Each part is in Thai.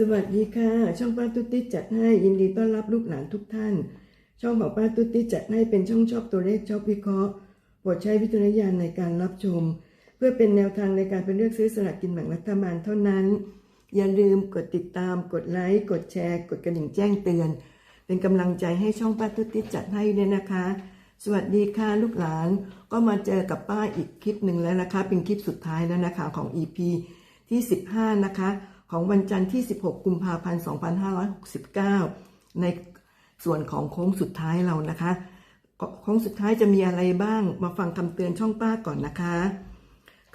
สวัสดีค่ะ ช่องป้าตุ๊ติจัดให้ยินดีต้อนรับลูกหลานทุกท่าน ช่องของป้าตุ๊ติจัดให้เป็นช่องชอบตัวเลขชอบวิเคราะห์โปรดใช้วิจารณญาณในการรับชม เพื่อเป็นแนวทางในการเป็นเลือกซื้อสลากกินแบ่งรัฐบาลเท่านั้น อย่าลืมกดติดตาม กดไลค์กดแชร์ กดกระดิ่งแจ้งเตือน เป็นกำลังใจให้ช่องป้าตุ๊ติจัดให้ด้วยนะคะ สวัสดีค่ะลูกหลานก็มาเจอกับป้าอีกคลิปหนึ่งแล้วนะคะ เป็นคลิปสุดท้ายแล้วนะคะของ EP ที่ 15 นะคะ ของวันจันทร์ที่ 16 กุมภาพันธ์ 2569 ในส่วนของโค้งสุดท้ายเรานะคะ โค้งสุดท้ายจะมีอะไรบ้าง มาฟังคำเตือนช่องป้าก่อนนะคะ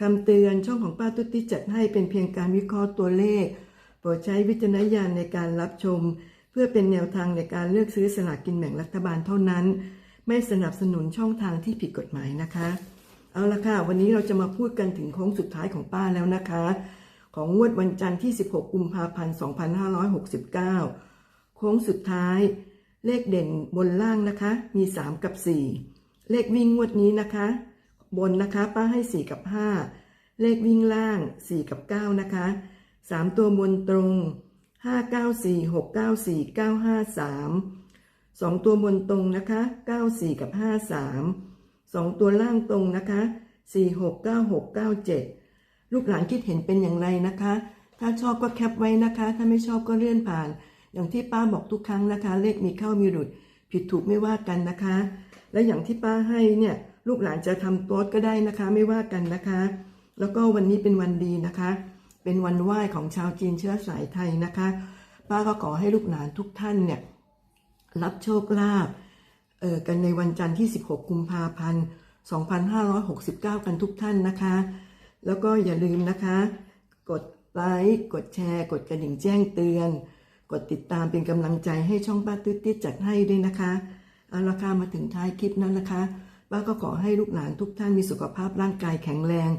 คำเตือนช่องของป้าตุ๊ติจัดให้เป็นเพียงการวิเคราะห์ตัวเลข โปรดใช้วิจารณญาณในการรับชม เพื่อเป็นแนวทางในการเลือกซื้อสลากกินแบ่งรัฐบาลเท่านั้น ไม่สนับสนุนช่องทางที่ผิดกฎหมายนะคะ เอาละค่ะ วันนี้เราจะมาพูดกันถึงโค้งสุดท้ายของป้าแล้วนะคะ ของงวดวันจันทร์ที่ 16 กุมภาพันธ์ 2569 โค้งสุดท้าย เลขเด่นบนล่างนะคะ มี 3 กับ 4 เลขวิ่งงวดนี้นะคะ บนนะคะป้าให้ 4 กับ 5 เลขวิ่งล่าง 4 กับ 9 นะคะ 3 ตัวบนตรง 5 9 4 6 9 4 9 5 3 2 ตัวบนตรงนะคะ 94 กับ 53 2 ตัวล่างตรงนะคะ 4 6 9 6 9 7 ลูกหลานคิดเห็นเป็นอย่างไรนะคะ ถ้าชอบก็แคปไว้นะคะ ถ้าไม่ชอบก็เลื่อนผ่าน อย่างที่ป้าบอกทุกครั้งนะคะ เลขมีเข้ามีหลุด ผิดถูกไม่ว่ากันนะคะ และอย่างที่ป้าให้เนี่ยลูกหลานจะทำโต๊ดก็ได้นะคะ ไม่ว่ากันนะคะ แล้วก็วันนี้เป็นวันดีนะคะ เป็นวันไหว้ของชาวจีนเชื้อสายไทยนะคะ ป้าก็ขอให้ลูกหลานทุกท่านเนี่ยรับโชคลาภเออกันในวันจันทร์ที่ 16 กุมภาพันธ์ 2569 กันทุกท่านนะคะ แล้วก็อย่าลืมนะคะ กดไลค์กดแชร์ กดกระดิ่งแจ้งเตือน กดติดตามเป็นกำลังใจให้ช่องป้าติ๊ดติ๊ดจัดให้ด้วยนะคะเอาละค่ะมาถึงท้ายคลิปนั้นนะคะป้าก็ขอให้ลูกหลานทุกท่านมีสุขภาพร่างกายแข็งแรง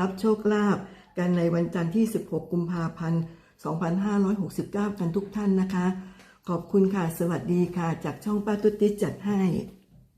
รับโชคลาภกันในวันจันทร์ที่ 16 กุมภาพันธ์ 2569 กันทุกท่านนะคะ ขอบคุณค่ะ สวัสดีค่ะ จากช่องป้าตุ๊ดติ๊ดจัดให้